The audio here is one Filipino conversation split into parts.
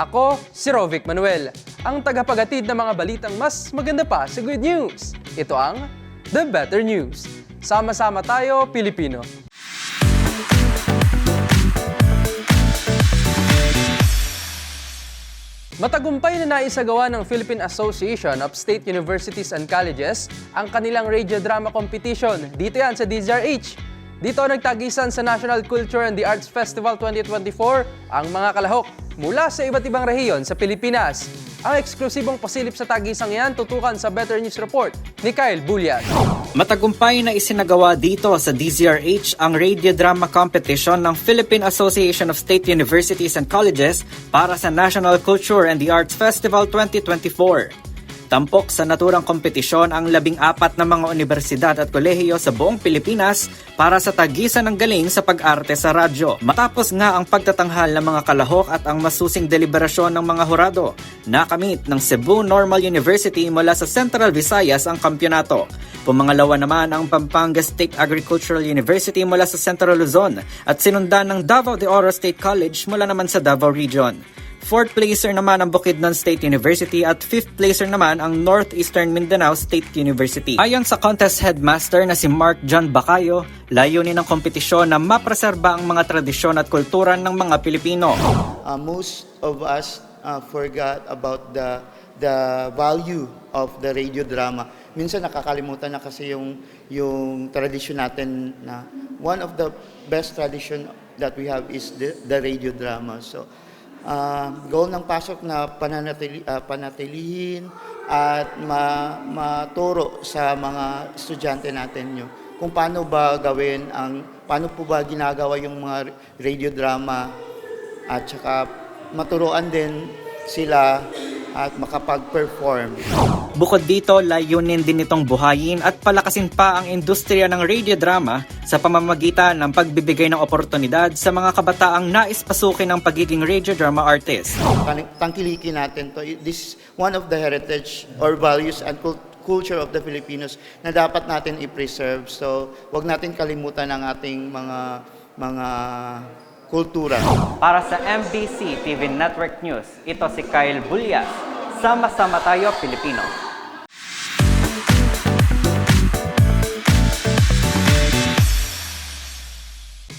Ako, si Rovic Manuel, ang tagapagatid ng mga balitang mas maganda pa sa good news. Ito ang The Better News. Sama-sama tayo, Pilipino. Matagumpay na naisagawa ng Philippine Association of State Universities and Colleges ang kanilang radio drama competition. Dito yan sa DZRH. Dito nagtagisan sa National Culture and the Arts Festival 2024 ang mga kalahok mula sa iba't ibang rehiyon sa Pilipinas. Ang eksklusibong pasilip sa tagisang yan tutukan sa Better News Report ni Kyle Bulyat. Matagumpay na isinagawa dito sa DZRH ang radio drama competition ng Philippine Association of State Universities and Colleges para sa National Culture and the Arts Festival 2024. Tampok sa naturang kompetisyon ang labing apat na mga universidad at kolehiyo sa buong Pilipinas para sa tagisan ng galing sa pag-arte sa radyo. Matapos nga ang pagtatanghal ng mga kalahok at ang masusing deliberasyon ng mga hurado, nakamit ng Cebu Normal University mula sa Central Visayas ang kampyonato. Pumangalawa naman ang Pampanga State Agricultural University mula sa Central Luzon at sinundan ng Davao de Oro State College mula naman sa Davao Region. Fourth placer naman ang Bukidnon State University at fifth placer naman ang Northeastern Mindanao State University. Ayon sa contest headmaster na si Mark John Bacayo, layunin ng kompetisyon na mapreserba ang mga tradisyon at kultura ng mga Pilipino. uh, most of us uh, forgot about the the value of the radio drama. Minsan nakakalimutan na kasi yung yung tradition natin na one of the best tradition that we have is the, the radio drama. So uh, goal ng pasok na pananatili, uh, panatilihin at ma, maturo sa mga estudyante natin yung kung paano ba gawin ang paano po ba ginagawa yung mga radio drama at saka maturuan din sila at makapag-perform. Bukod dito, layunin din itong buhayin at palakasin pa ang industriya ng radio drama sa pamamagitan ng pagbibigay ng oportunidad sa mga kabataang nais pasukin ng pagiging radio drama artist. Tan- Tangkilikin natin to. This is one of the heritage or values and cul- culture of the Filipinos na dapat natin i-preserve. So, wag natin kalimutan ang ating mga mga kultura. Para sa MBC TV Network News, ito si Kyle Bulyas. Sama-sama tayo, Pilipino.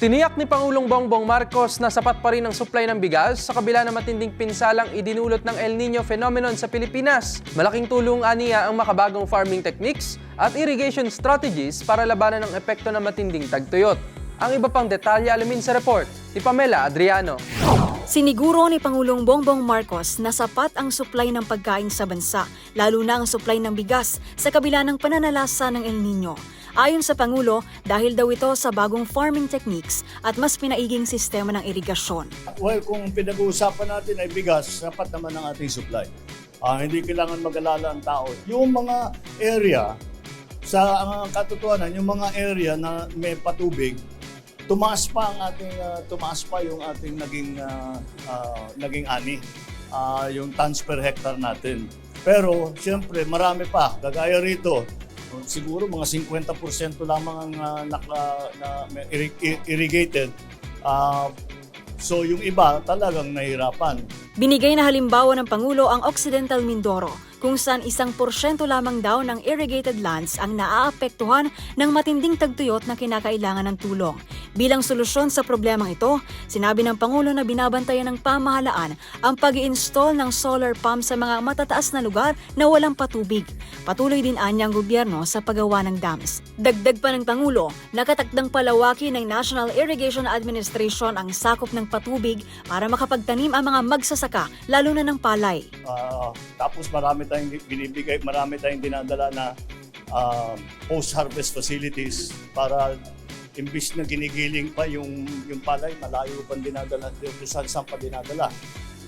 Tiniyak ni Pangulong Bongbong Marcos na sapat pa rin ang supply ng bigas sa kabila ng matinding pinsalang idinulot ng El Nino phenomenon sa Pilipinas. Malaking tulong aniya ang makabagong farming techniques at irrigation strategies para labanan ang epekto ng matinding tagtuyot. Ang iba pang detalye alamin sa report ni Pamela Adriano. Siniguro ni Pangulong Bongbong Marcos na sapat ang supply ng pagkain sa bansa, lalo na ang supply ng bigas sa kabila ng pananalasa ng El Nino. Ayon sa Pangulo, dahil daw ito sa bagong farming techniques at mas pinaiging sistema ng irigasyon. Well, kung pinag-uusapan natin ay bigas, sapat naman ang ating supply. Ah, hindi kailangan mag-alala ang tao. Yung mga area, sa ang katotohanan, yung mga area na may patubig, tumaas pa ang ating ah, tumaas pa yung ating naging ah, ah, naging ani Ah, yung tons per hectare natin. Pero siyempre marami pa kagaya rito siguro mga 50% lamang ang ah, naka, na, i- irrigated Ah, so yung iba talagang nahirapan Binigay na halimbawa ng Pangulo ang Occidental Mindoro, kung saan isang porsyento lamang daw ng irrigated lands ang naaapektuhan ng matinding tagtuyot na kinakailangan ng tulong. Bilang solusyon sa problemang ito, sinabi ng Pangulo na binabantayan ng pamahalaan ang pag install ng solar pump sa mga matataas na lugar na walang patubig. Patuloy din anya ang gobyerno sa paggawa ng dams. Dagdag pa ng Pangulo, nakatakdang palawaki ng National Irrigation Administration ang sakop ng patubig para makapagtanim ang mga magsasaka, lalo na ng palay. Ah, tapos marami tayong binibigay, marami tayong dinadala na ah, post-harvest facilities para imbis na ginigiling pa yung, yung palay, malayo pa dinadala, kung saan pa dinadala.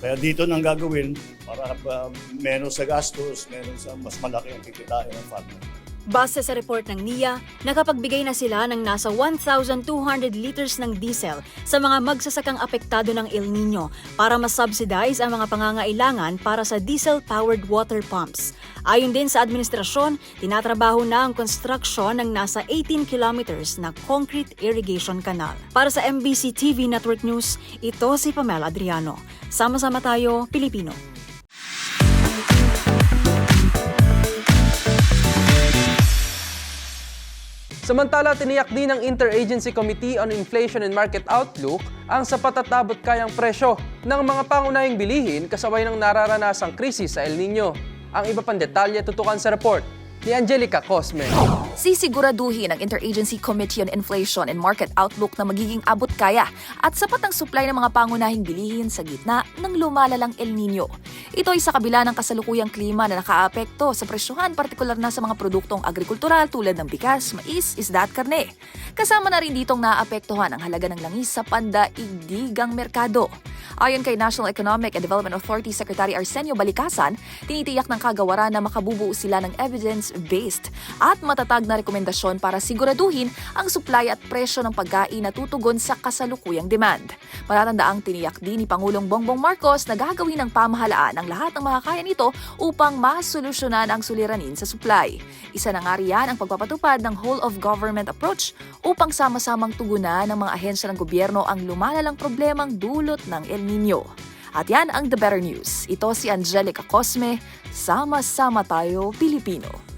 Kaya dito nang gagawin para ah, menos sa gastos, menos sa mas malaki ang kikitain ng farmer. Base sa report ng NIA, nakapagbigay na sila ng nasa 1,200 liters ng diesel sa mga magsasakang apektado ng El Nino para masubsidize ang mga pangangailangan para sa diesel-powered water pumps. Ayon din sa administrasyon, tinatrabaho na ang construction ng nasa 18 kilometers na concrete irrigation canal. Para sa MBC TV Network News, ito si Pamela Adriano. Sama-sama tayo, Pilipino. Samantala, tiniyak din ng Interagency Committee on Inflation and Market Outlook ang sapat at abot kayang presyo ng mga pangunahing bilihin kasabay ng nararanasang krisis sa El Nino. Ang iba pang detalye tutukan sa report ni Angelica Cosme. Sisiguraduhin ng Interagency Committee on Inflation and Market Outlook na magiging abot kaya at sapat ang supply ng mga pangunahing bilihin sa gitna ng lumalalang El Nino. Ito ay sa kabila ng kasalukuyang klima na nakaapekto sa presyohan partikular na sa mga produktong agrikultural tulad ng bigas, mais, isda at karne. Kasama na rin ditong naapektuhan ang halaga ng langis sa pandaigdigang merkado. Ayon kay National Economic and Development Authority Secretary Arsenio Balikasan, tinitiyak ng kagawaran na makabubuo sila ng evidence-based at matatag na rekomendasyon para siguraduhin ang supply at presyo ng pagkain na tutugon sa kasalukuyang demand. Matatandaang tiniyak din ni Pangulong Bongbong Marcos na gagawin ng pamahalaan ang lahat ng makakaya nito upang masolusyonan ang suliranin sa supply. Isa na nga riyan ang pagpapatupad ng whole of government approach upang sama-samang tugunan ng mga ahensya ng gobyerno ang lumalalang problemang dulot ng El Nino. At yan ang The Better News. Ito si Angelica Cosme. Sama-sama tayo, Pilipino.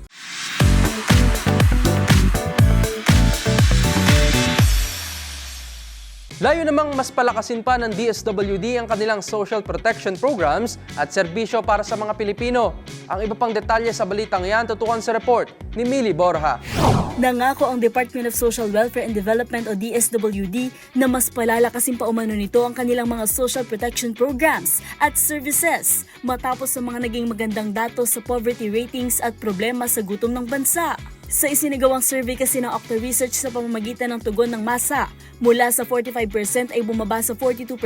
Layo namang mas palakasin pa ng DSWD ang kanilang social protection programs at serbisyo para sa mga Pilipino. Ang iba pang detalye sa balitang yan tutukan sa report ni Mili Borja. Nangako ang Department of Social Welfare and Development o DSWD na mas palalakasin pa umano nito ang kanilang mga social protection programs at services matapos sa mga naging magandang datos sa poverty ratings at problema sa gutom ng bansa. Sa isinagawang survey kasi ng Octa Research sa pamamagitan ng tugon ng masa, mula sa 45% ay bumaba sa 42%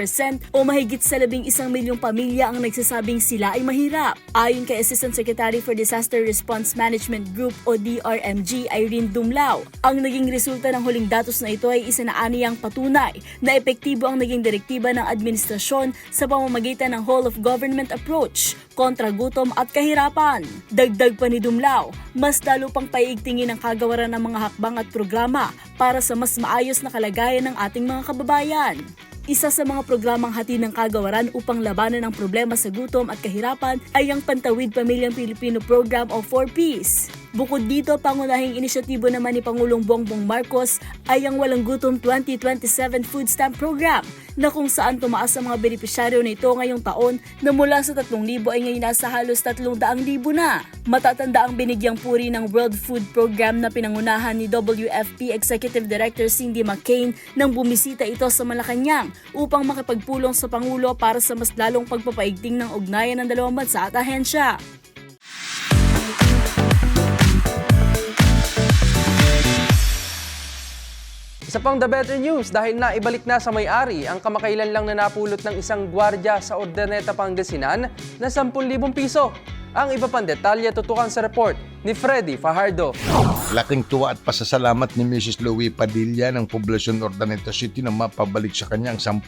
o mahigit sa labing isang milyong pamilya ang nagsasabing sila ay mahirap. Ayon kay Assistant Secretary for Disaster Response Management Group o DRMG Irene Dumlao, ang naging resulta ng huling datos na ito ay isinaaniyang patunay na epektibo ang naging direktiba ng administrasyon sa pamamagitan ng whole of government approach kontra gutom at kahirapan. Dagdag pa ni Dumlao, mas lalo pang paiigtingin ang kagawaran ng mga hakbang at programa para sa mas maayos na kalagayan ng ating mga kababayan. Isa sa mga programang hati ng kagawaran upang labanan ang problema sa gutom at kahirapan ay ang Pantawid Pamilyang Pilipino Program o 4Ps. Bukod dito, pangunahing inisyatibo naman ni Pangulong Bongbong Marcos ay ang Walang Gutom 2027 Food Stamp Program na kung saan tumaas ang mga benepisyaryo nito ngayong taon na mula sa 3,000 ay ngayon nasa halos 300,000 na. Matatanda ang binigyang puri ng World Food Program na pinangunahan ni WFP Executive Director Cindy McCain nang bumisita ito sa Malacanang upang makipagpulong sa Pangulo para sa mas lalong pagpapaigting ng ugnayan ng dalawang bansa at ahensya. Isa pang the better news dahil naibalik na sa may-ari ang kamakailan lang na napulot ng isang gwardya sa Ordaneta, Pangasinan na 10,000 piso. Ang iba pang detalye tutukan sa report ni Freddy Fajardo. Laking tuwa at pasasalamat ni Mrs. Louie Padilla ng Poblacion Ordaneta City na mapabalik sa kanya ang 10,000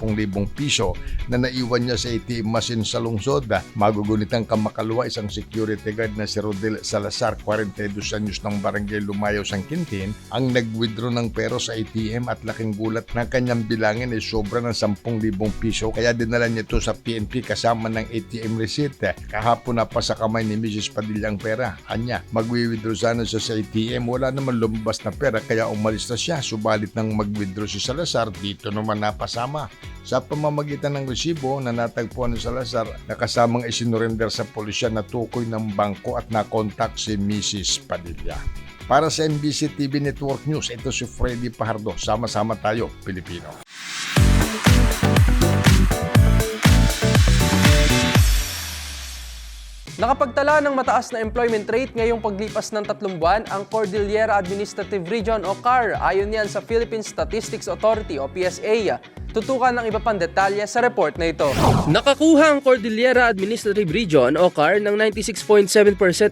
piso na naiwan niya sa ATM machine sa lungsod. Magugunitang kamakalwa isang security guard na si Rodel Salazar, 42 anyos ng barangay Lumayaw, San Quintin, ang nag-withdraw ng pero sa ATM at laking gulat na kanyang bilangin ay sobra ng 10,000 piso kaya dinala niya ito sa PNP kasama ng ATM receipt. Kahapon na pa sa kamay ni Mrs. Padilla ang pera. Anya, magwi-withdraw sana siya sa ATM wala naman lumabas na pera kaya umalis na siya. Subalit nang mag-withdraw si Salazar, dito naman napasama. Sa pamamagitan ng resibo na natagpuan ni Salazar, nakasamang isinurrender sa pulisya na tukoy ng bangko at nakontak si Mrs. Padilla. Para sa NBC TV Network News, ito si Freddy Pajardo. Sama-sama tayo, Pilipino. Nakapagtala ng mataas na employment rate ngayong paglipas ng tatlong buwan ang Cordillera Administrative Region o CAR ayon yan sa Philippine Statistics Authority o PSA. Tutukan ng iba pang detalye sa report na ito. Nakakuha ang Cordillera Administrative Region o CAR ng 96.7%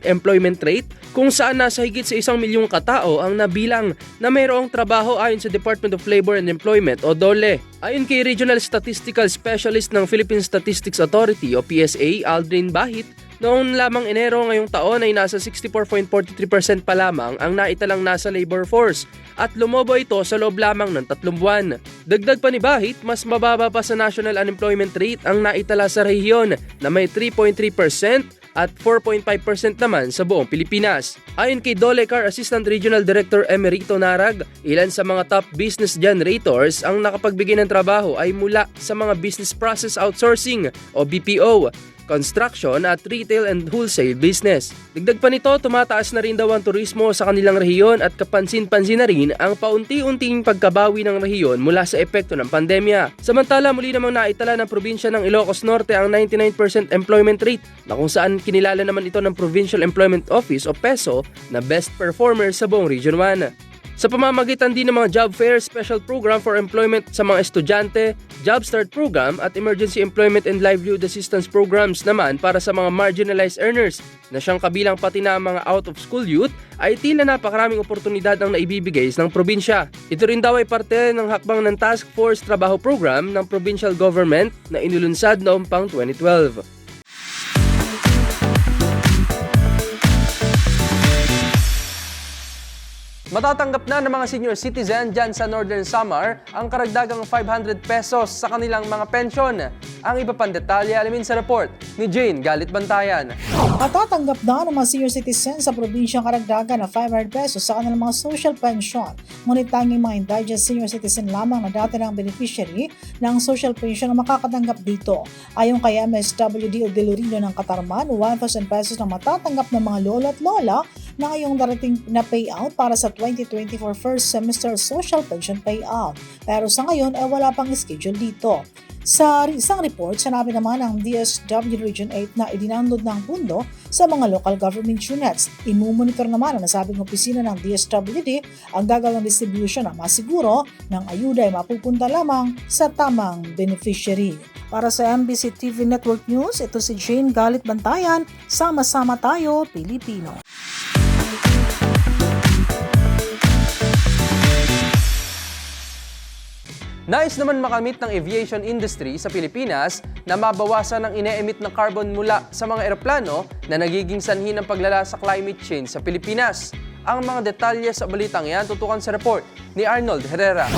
employment rate kung saan nasa higit sa isang milyong katao ang nabilang na mayroong trabaho ayon sa Department of Labor and Employment o DOLE. Ayon kay Regional Statistical Specialist ng Philippine Statistics Authority o PSA, Aldrin Bahit, Noong lamang Enero ngayong taon ay nasa 64.43% pa lamang ang naitalang nasa labor force at lumobo ito sa loob lamang ng tatlong buwan. Dagdag pa ni Bahit, mas mababa pa sa national unemployment rate ang naitala sa rehiyon na may 3.3% at 4.5% naman sa buong Pilipinas. Ayon kay Dolecar Assistant Regional Director Emerito Narag, ilan sa mga top business generators ang nakapagbigay ng trabaho ay mula sa mga business process outsourcing o BPO, construction at retail and wholesale business. Dagdag pa nito, tumataas na rin daw ang turismo sa kanilang rehiyon at kapansin-pansin na rin ang paunti-unting pagkabawi ng rehiyon mula sa epekto ng pandemya. Samantala, muli namang naitala ng probinsya ng Ilocos Norte ang 99% employment rate na kung saan kinilala naman ito ng Provincial Employment Office o PESO na best performer sa buong Region 1. Sa pamamagitan din ng mga job fair, special program for employment sa mga estudyante, job start program at emergency employment and livelihood assistance programs naman para sa mga marginalized earners na siyang kabilang pati na mga out-of-school youth ay tila napakaraming oportunidad ang naibibigay ng probinsya. Ito rin daw ay parte ng hakbang ng Task Force Trabaho Program ng provincial government na inulunsad noong pang 2012. Matatanggap na ng mga senior citizen dyan sa Northern Samar ang karagdagang 500 pesos sa kanilang mga pensyon. Ang iba pang detalye alamin sa report ni Jane Galit Bantayan. Matatanggap na ng mga senior citizens sa probinsyang karagdagan na 500 pesos sa kanilang mga social pension. Ngunit tanging mga indigent senior citizen lamang na dati ng beneficiary ng social pension ang makakatanggap dito. Ayon kay MSWD o Delorino ng Katarman, 1,000 pesos na matatanggap ng mga lolo at lola na ngayong darating na payout para sa 2024 first semester social pension payout. Pero sa ngayon ay wala pang schedule dito. Sa isang report, sinabi naman ng DSW Region 8 na idinanod ng pundo sa mga local government units. Imumonitor naman ang nasabing opisina ng DSWD ang gagawang distribution na masiguro ng ayuda ay mapupunta lamang sa tamang beneficiary. Para sa MBC TV Network News, ito si Jane Galit Bantayan. Sama-sama tayo, Pilipino. Nais naman makamit ng aviation industry sa Pilipinas na mabawasan ang ine-emit na carbon mula sa mga eroplano na nagiging sanhi ng paglala sa climate change sa Pilipinas. Ang mga detalye sa balitang yan tutukan sa report ni Arnold Herrera.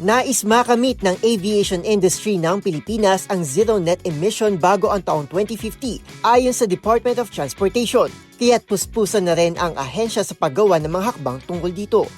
Nais makamit ng aviation industry ng Pilipinas ang zero net emission bago ang taong 2050 ayon sa Department of Transportation. Kaya't puspusan na rin ang ahensya sa paggawa ng mga hakbang tungkol dito.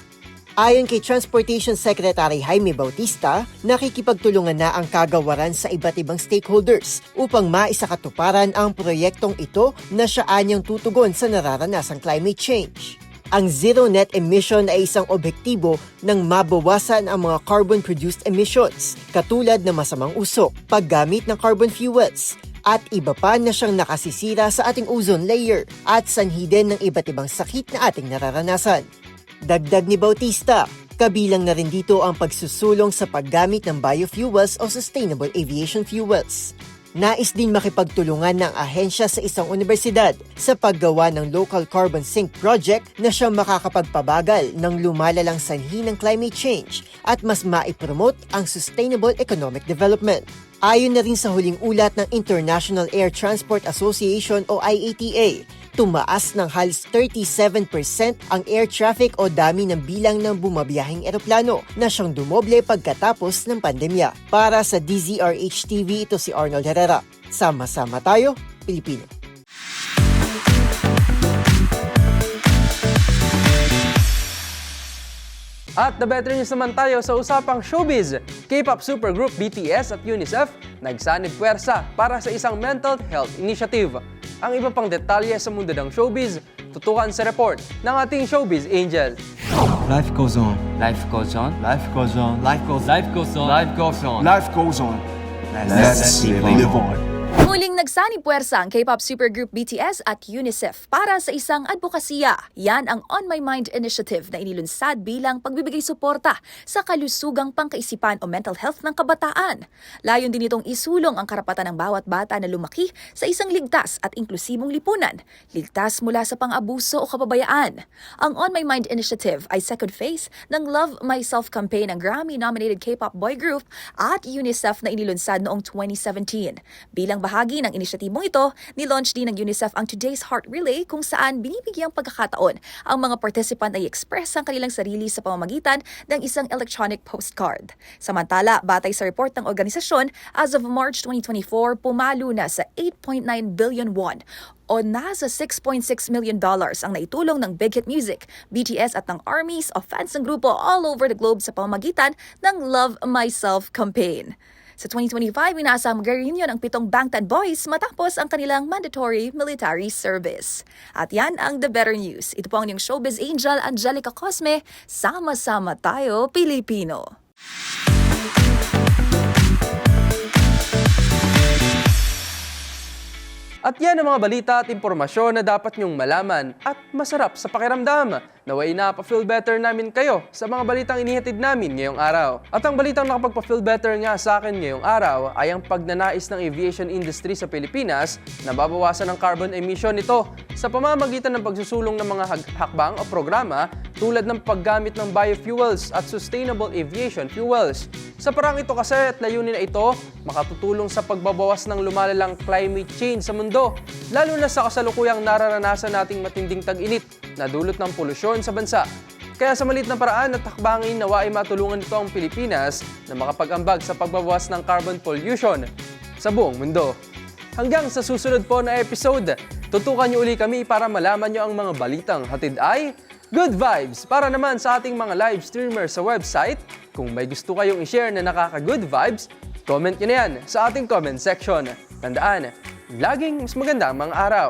Ayon kay Transportation Secretary Jaime Bautista, nakikipagtulungan na ang kagawaran sa iba't ibang stakeholders upang maisakatuparan ang proyektong ito na siya anyang tutugon sa nararanasang climate change. Ang zero net emission ay isang objektibo ng mabawasan ang mga carbon-produced emissions, katulad ng masamang usok, paggamit ng carbon fuels, at iba pa na siyang nakasisira sa ating ozone layer at sanhi din ng iba't ibang sakit na ating nararanasan. Dagdag ni Bautista, kabilang na rin dito ang pagsusulong sa paggamit ng biofuels o sustainable aviation fuels. Nais din makipagtulungan ng ahensya sa isang universidad sa paggawa ng local carbon sink project na siyang makakapagpabagal ng lumalalang sanhi ng climate change at mas maipromote ang sustainable economic development. Ayon na rin sa huling ulat ng International Air Transport Association o IATA, tumaas ng halos 37% ang air traffic o dami ng bilang ng bumabiyahing eroplano na siyang dumoble pagkatapos ng pandemya. Para sa DZRH TV, ito si Arnold Herrera. Sama-sama tayo, Pilipino. At the better news naman tayo sa usapang showbiz. K-pop supergroup BTS at UNICEF nagsanib puwersa para sa isang mental health initiative. Ang iba pang detalye sa mundo ng showbiz, tutukan sa report ng ating showbiz angel. Life goes on. Life goes on. Life goes on. Life goes. Life goes on. Life goes on. Life goes on. Let's live on. Nagsani puwersa ang K-pop supergroup BTS at UNICEF para sa isang advokasya. Yan ang On My Mind initiative na inilunsad bilang pagbibigay suporta sa kalusugang pangkaisipan o mental health ng kabataan. Layon din itong isulong ang karapatan ng bawat bata na lumaki sa isang ligtas at inklusibong lipunan, ligtas mula sa pang-abuso o kapabayaan. Ang On My Mind initiative ay second phase ng Love Myself campaign ng Grammy-nominated K-pop boy group at UNICEF na inilunsad noong 2017. Bilang bahagi ng inisyatibong ito, nilaunch din ng UNICEF ang Today's Heart Relay kung saan binibigyang pagkakataon ang mga participant ay express ang kanilang sarili sa pamamagitan ng isang electronic postcard. Samantala, batay sa report ng organisasyon, as of March 2024, pumalo na sa 8.9 billion won o nasa 6.6 million dollars ang naitulong ng Big Hit Music, BTS at ng armies of fans ng grupo all over the globe sa pamamagitan ng Love Myself campaign. Sa 2025, inasa mag-reunion ang pitong Bangtan Boys matapos ang kanilang mandatory military service. At yan ang The Better News. Ito po ang inyong showbiz angel, Angelica Cosme. Sama-sama tayo, Pilipino. At yan ang mga balita at impormasyon na dapat nyong malaman at masarap sa pakiramdam. Naway na pa-feel better namin kayo sa mga balitang inihatid namin ngayong araw. At ang balitang nakapagpa-feel better nga sa akin ngayong araw ay ang pagnanais ng aviation industry sa Pilipinas na babawasan ang carbon emission nito sa pamamagitan ng pagsusulong ng mga hakbang o programa tulad ng paggamit ng biofuels at sustainable aviation fuels. Sa parang ito kasi at layunin na ito, makatutulong sa pagbabawas ng lumalalang climate change sa mundo, lalo na sa kasalukuyang nararanasan nating matinding tag-init na dulot ng polusyon sa bansa. Kaya sa malit na paraan at takbangin nawa ay matulungan nito ang Pilipinas na makapag-ambag sa pagbabawas ng carbon pollution sa buong mundo. Hanggang sa susunod po na episode, tutukan niyo uli kami para malaman niyo ang mga balitang hatid ay Good Vibes para naman sa ating mga live streamers sa website. Kung may gusto kayong i-share na nakaka-good vibes, comment nyo na yan sa ating comment section. Tandaan, laging mas maganda ang mga araw.